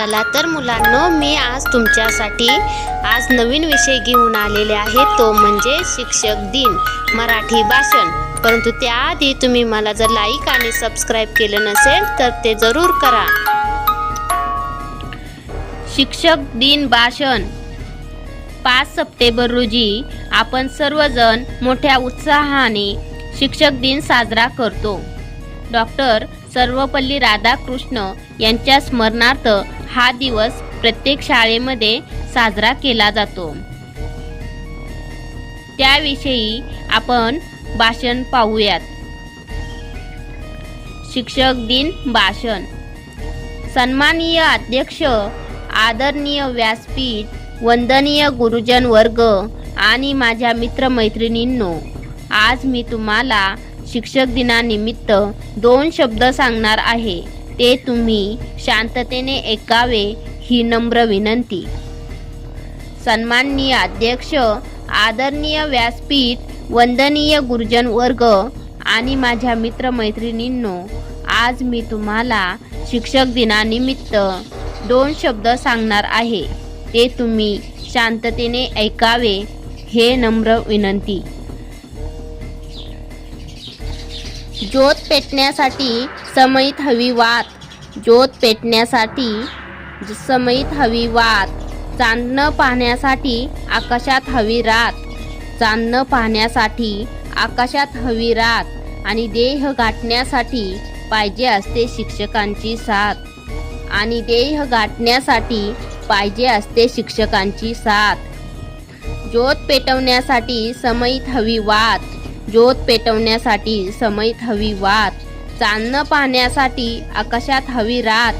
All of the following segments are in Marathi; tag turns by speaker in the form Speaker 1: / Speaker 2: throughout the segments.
Speaker 1: चला तर मुलांनो मी आज तुमच्यासाठी आज नवीन विषय घेऊन आलेले आहे. तो म्हणजे शिक्षक दिन मराठी भाषण. परंतु त्याआधी तुम्ही मला जर लाईक आणि सबस्क्राईब केलं नसेल तर ते जरूर करा. शिक्षक दिन भाषण. पाच सप्टेंबर रोजी आपण सर्वजण मोठ्या उत्साहाने शिक्षक दिन साजरा करतो. डॉक्टर सर्वपल्ली राधाकृष्ण यांच्या स्मरणार्थ हा दिवस प्रत्येक शाळेमध्ये साजरा केला जातो. त्याविषयी आपण भाषण पाहूयात. शिक्षक दिन भाषण. सन्माननीय अध्यक्ष आदरणीय व्यासपीठ वंदनीय गुरुजन वर्ग आणि माझ्या मित्रमैत्रिणींनो आज मी तुम्हाला शिक्षक दिनानिमित्त दोन शब्द सांगणार आहे. ते तुम्ही शांततेने ऐकावे ही नम्र विनंती. सन्माननीय अध्यक्ष आदरणीय व्यासपीठ वंदनीय गुरुजन वर्ग आणि माझ्या मित्रमैत्रिणींनो आज मी तुम्हाला शिक्षक दिनानिमित्त दोन शब्द सांगणार आहे. ते तुम्ही शांततेने ऐकावे हे नम्र विनंती. ज्योत पेटण्यासाठी समयित हवी वात. ज्योत पेटण्यासाठी समयित हवी वात. चांदणं पाहण्यासाठी आकाशात हवी रात. चांदणं पाहण्यासाठी आकाशात हवी रात. आणि देह गाठण्यासाठी पाहिजे असते शिक्षकांची साथ. आणि देह गाठण्यासाठी पाहिजे असते शिक्षकांची साथ. ज्योत पेटवण्यासाठी समयित हवी वात. ज्योत पेटवण्यासाठी समयित हवी वात. चांदणं पाहण्यासाठी आकाशात हवी रात.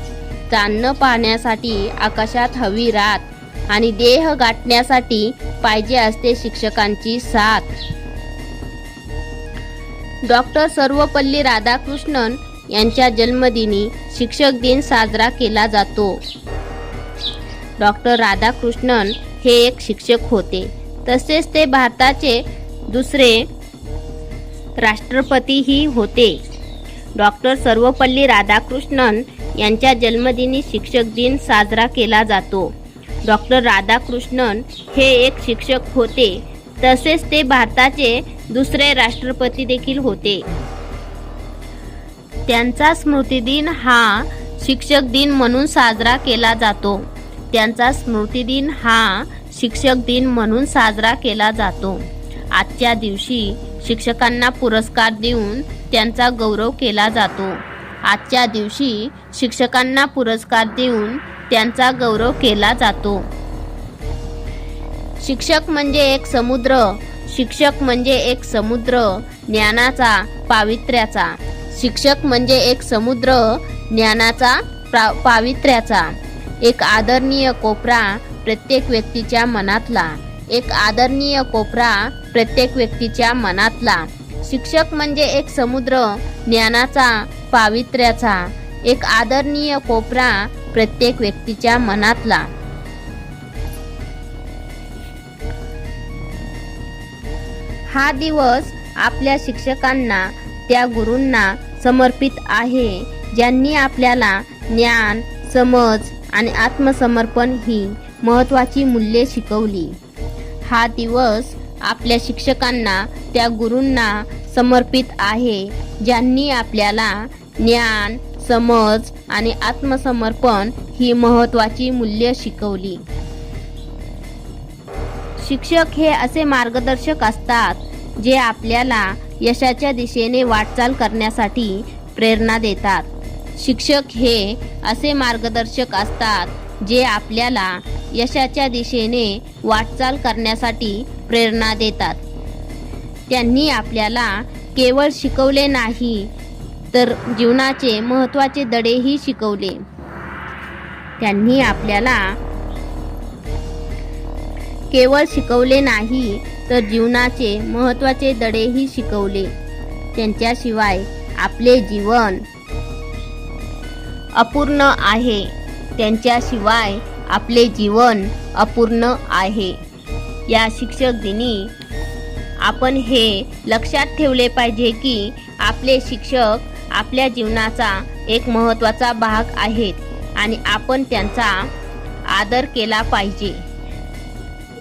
Speaker 1: चांदणं पाहण्यासाठी आकाशात हवी रात. आणि देह गाठण्यासाठी पाहिजे असते शिक्षकांची साथ. डॉक्टर सर्वपल्ली राधाकृष्णन यांच्या जन्मदिनी शिक्षक दिन साजरा केला जातो. डॉक्टर राधाकृष्णन हे एक शिक्षक होते. तसेच ते भारताचे दुसरे राष्ट्रपतीही होते. डॉक्टर सर्वपल्ली राधाकृष्णन यांच्या जन्मदिनी शिक्षक दिन साजरा केला जातो. डॉक्टर राधाकृष्णन हे एक शिक्षक होते. तसेच ते भारताचे दुसरे राष्ट्रपती देखील होते. त्यांचा स्मृतिदिन हा शिक्षक दिन म्हणून साजरा केला जातो. त्यांचा स्मृतिदिन हा शिक्षक दिन म्हणून साजरा केला जातो. आजच्या दिवशी शिक्षकांना पुरस्कार देऊन त्यांचा गौरव केला जातो. आजच्या दिवशी शिक्षकांना पुरस्कार देऊन त्यांचा गौरव केला जातो. शिक्षक म्हणजे एक समुद्र शिक्षक म्हणजे एक समुद्र ज्ञानाचा पावित्र्याचा. शिक्षक म्हणजे एक समुद्र ज्ञानाचा पावित्र्याचा. एक आदरणीय कोपरा प्रत्येक व्यक्तीच्या मनातला. एक आदरणीय कोपरा प्रत्येक व्यक्तीच्या मनातला. शिक्षक म्हणजे एक समुद्र ज्ञानाचा पावित्र्याचा. एक आदरणीय कोपरा प्रत्येक व्यक्तीच्या मनातला. हा दिवस आपल्या शिक्षकांना त्या गुरूंना समर्पित आहे ज्यांनी आपल्याला ज्ञान समज आणि आत्मसमर्पण ही महत्त्वाची मूल्ये शिकवली. हा दिवस आपल्या शिक्षकांना त्या गुरूंना समर्पित आहे ज्यांनी आपल्याला ज्ञान समज आणि आत्मसमर्पण ही महत्त्वाची मूल्य शिकवली. शिक्षक हे असे मार्गदर्शक असतात जे आपल्याला यशाच्या दिशेने वाटचाल करण्यासाठी प्रेरणा देतात. शिक्षक हे असे मार्गदर्शक असतात जे आपल्याला यशाच्या दिशेने वाटचाल करण्यासाठी प्रेरणा देतात. त्यांनी आपल्याला केवळ शिकवले नाही तर जीवनाचे महत्त्वाचे धडेही शिकवले. त्यांनी आपल्याला केवळ शिकवले नाही तर जीवनाचे महत्त्वाचे धडेही शिकवले. त्यांच्याशिवाय आपले जीवन अपूर्ण आहे. त्यांच्याशिवाय आपले जीवन अपूर्ण आहे. या शिक्षक दिनी आपण हे लक्षात ठेवले पाहिजे की आपले शिक्षक आपल्या जीवनाचा एक महत्त्वाचा भाग आहेत आणि आपण त्यांचा आदर केला पाहिजे.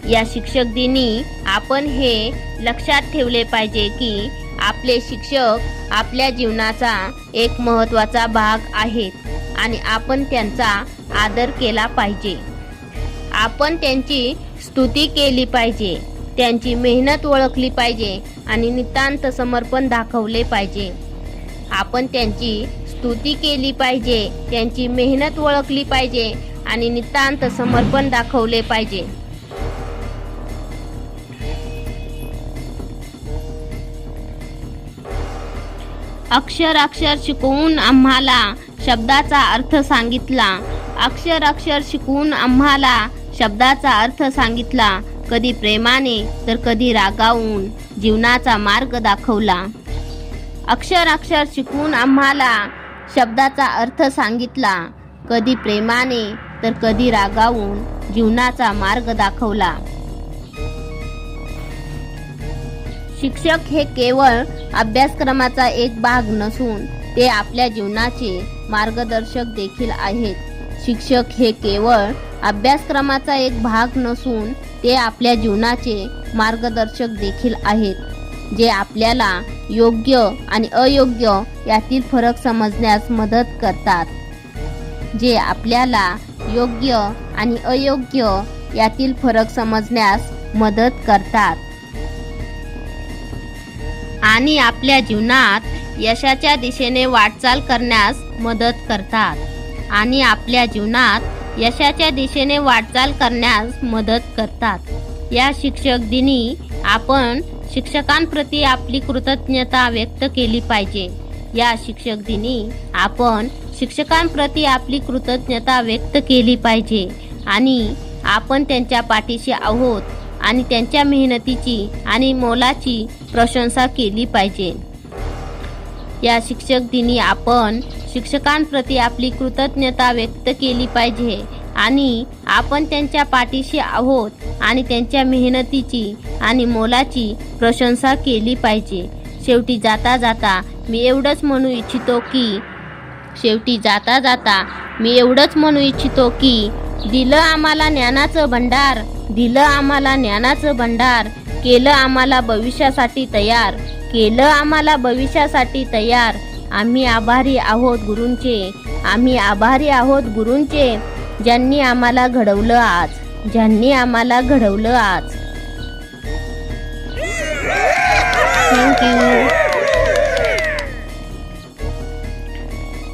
Speaker 1: या शिक्षक दिनी आपण हे लक्षात ठेवले पाहिजे की आपले शिक्षक आपल्या जीवनाचा एक महत्त्वाचा भाग आहेत आणि आपण त्यांचा आदर केला पाहिजे. आपण त्यांची स्तुती केली पाहिजे. त्यांची मेहनत ओळखली पाहिजे आणि नितांत समर्पण दाखवले पाहिजे. आपण त्यांची स्तुती केली पाहिजे त्यांची मेहनत ओळखली पाहिजे आणि नितांत समर्पण दाखवले पाहिजे. अक्षर अक्षर शिकवून आम्हाला शब्दाचा अर्थ सांगितला. अक्षर अक्षर शिकवून आम्हाला शब्दाचा अर्थ सांगितला. कधी प्रेमाने तर कधी रागावून जीवनाचा मार्ग दाखवला. अक्षर अक्षर शिकून आम्हाला शब्दाचा अर्थ सांगितला. कधी प्रेमाने तर कधी रागावून जीवनाचा मार्ग दाखवला. शिक्षक हे केवळ अभ्यासक्रमाचा एक भाग नसून ते आपल्या जीवनाचे मार्गदर्शक देखील आहेत. शिक्षक हे केवळ अभ्यासक्रमाचा एक भाग नसून ते आपल्या जीवनाचे मार्गदर्शक देखील आहेत जे आपल्याला योग्य आणि अयोग्य यातील फरक समजण्यास मदत करतात. जे आपल्याला योग्य आणि अयोग्य यातील फरक समजण्यास मदत करतात. आणि आपल्या जीवनात यशाच्या दिशेने वाटचाल करण्यास मदत करतात. आणि आपल्या जीवनात यशाच्या दिशेने वाटचाल करण्यास मदत करतात. या शिक्षक दिनी आपण शिक्षकांप्रती आपली कृतज्ञता व्यक्त केली पाहिजे. या शिक्षक दिनी आपण शिक्षकांप्रती आपली कृतज्ञता व्यक्त केली पाहिजे आणि आपण त्यांच्या पाठीशी आहोत आणि त्यांच्या मेहनतीची आणि मोलाची प्रशंसा केली पाहिजे. या शिक्षक दिनी आपण शिक्षकांप्रती आपली कृतज्ञता व्यक्त केली पाहिजे. आणि आपण त्यांच्या पाठीशी आहोत आणि त्यांच्या मेहनतीची आणि मोलाची प्रशंसा केली पाहिजे. शेवटी जाता जाता मी एवढंच म्हणू इच्छितो की शेवटी जाता जाता मी एवढंच म्हणू इच्छितो की दिलं आम्हाला ज्ञानाचं भंडार दिलं आम्हाला ज्ञानाचं भंडार केलं आम्हाला भविष्यासाठी तयार केलं आम्हाला भविष्यासाठी तयार. आम्ही आभारी आहोत गुरूंचे आम्ही आभारी आहोत गुरूंचे ज्यांनी आम्हाला घडवलं आज ज्यांनी आम्हाला घडवलं आज. थँक्यू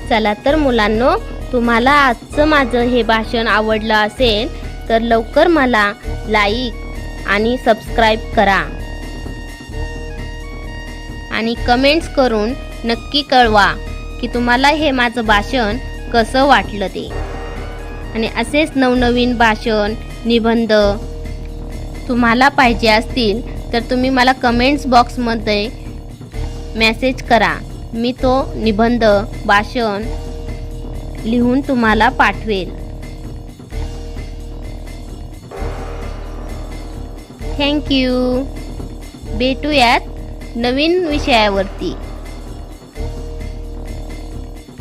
Speaker 1: चला तर मुलांनो तुम्हाला आजचं माझं हे भाषण आवडलं असेल तर लवकर मला लाईक आणि सबस्क्राईब करा. आणि कमेंट्स करून नक्की कळवा की तुम्हाला हे माझं भाषण कसं वाटलं ते. आणि असेच नवनवीन भाषण निबंध तुम्हाला पाहिजे असतील तर तुम्ही मला कमेंट्स बॉक्समध्ये मेसेज करा. मी तो निबंध भाषण लिहून तुम्हाला पाठवेल. थँक्यू भेटूयात नवीन विषयावरती.